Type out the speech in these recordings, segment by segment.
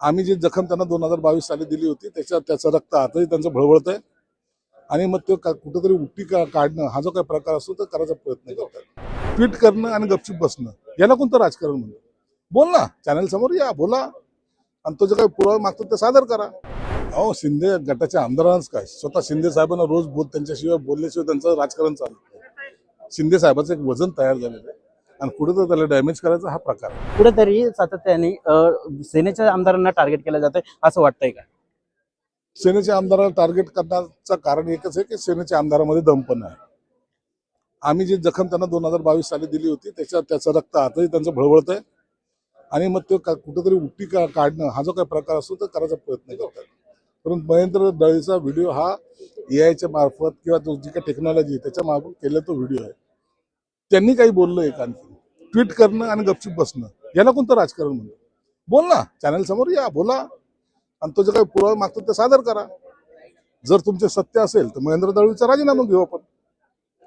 आम्ही जी जखम त्यांना दोन हजार बावीस साली दिली होती त्याच्या त्याचं रक्त आताही त्यांचं भळवळत आहे आणि मग ते का- कुठेतरी उट्टी काढणं हा जो काही प्रकार असतो तो करायचा प्रयत्न करतात. ट्विट करणं आणि गपचूप बसणं याला कोणतं राजकारण म्हणतो बोल ना चॅनल समोर या बोला. आणि तो जे काही पुरावा मागतो ते सादर करा. अहो शिंदे गटाच्या आमदारांच काय? स्वतः शिंदे साहेबांना रोज बोल त्यांच्याशिवाय बोलल्याशिवाय त्यांचं राजकारण चालत शिंदे साहेबाचं एक वजन तयार झालेलं आहे. आणि कुठेतरी त्याला डॅमेज करायचा हा प्रकार. आहे कुठेतरी सातत्याने सेनेच्या आमदारांना टार्गेट केलं जातंय असं वाटतंय का? सेनेच्या आमदाराला टार्गेट करण्याचं कारण एकच आहे की सेनेच्या आमदारामध्ये दमपण आहे. आम्ही जी जखम त्यांना दोन हजार बावीस साली दिली होती त्याच्या त्याचं रक्त आताही त्यांचं भळवळत आहे आणि मग ते का- कुठेतरी उट्टी का काढणं हा जो काही प्रकार असतो तो करायचा प्रयत्न करतात. परंतु महेंद्र दळीचा व्हिडिओ हा ए आयच्या मार्फत किंवा जी काही टेक्नॉलॉजी त्याच्या मार्फत केलेला तो व्हिडिओ आहे. त्यांनी काही बोललं एक आणखी. ट्विट करणं आणि गपचूप बसणं. याला कोणतं राजकारण म्हणतो बोल ना चॅनल समोर या बोला. आणि तो जे काही पुरावा मागतो ते सादर करा. जर तुमचे सत्य असेल तर महेंद्र दळवीचा राजीनामा घेऊ आपण.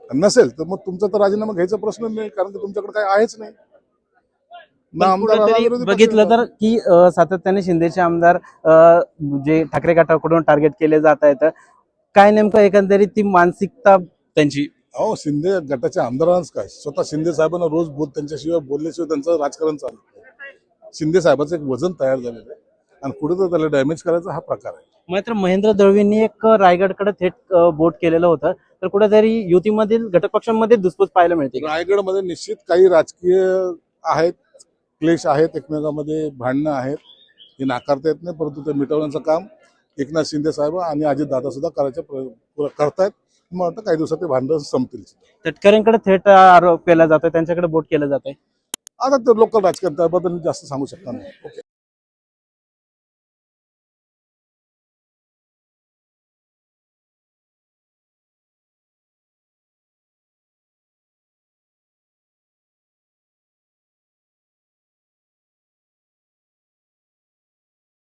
नसेल तर मग तुमचा तर राजीनामा घ्यायचा प्रश्न नाही कारण की तुमच्याकडे काही आहेच नाही. बघितलं. तर की सातत्याने शिंदेचे आमदार जे ठाकरे गटाकडून टार्गेट केले जात आहेत काय नेमकं एकंदरीत ती मानसिकता त्यांची अहो शिंदे गटाच्या आमदारांच काय? स्वतः शिंदे साहेबांना रोज बोल त्यांच्याशिवाय बोलल्याशिवाय त्यांचं राजकारण नाही. शिंदे साहेबाचं एक वजन तयार झालेलं आहे. आणि कुठेतरी त्याला डॅमेज करायचा हा प्रकार आहे. मात्र महेंद्र दळवींनी एक रायगडकडे थेट बोट केलेलं होतं. तर कुठेतरी युतीमधील घटक पक्षांमध्ये दुसपूस पाहायला मिळते. रायगडमध्ये निश्चित काही राजकीय आहेत क्लेश आहेत एकमेकांमध्ये भांडणं आहेत. हे नाकारता येत नाही परंतु ते मिटवण्याचं काम एकनाथ शिंदे साहेब आणि अजित दादा सुद्धा करायचे करतायत. मला वाटतं काही दिवसात ते भांडण संपतील. तटकऱ्यांकडे थेट आरोप केला जातोय त्यांच्याकडे बोट केलं जातंय. आता ते लोकल राजकारण त्याबद्दल जास्त सांगू शकणार नाही. ओके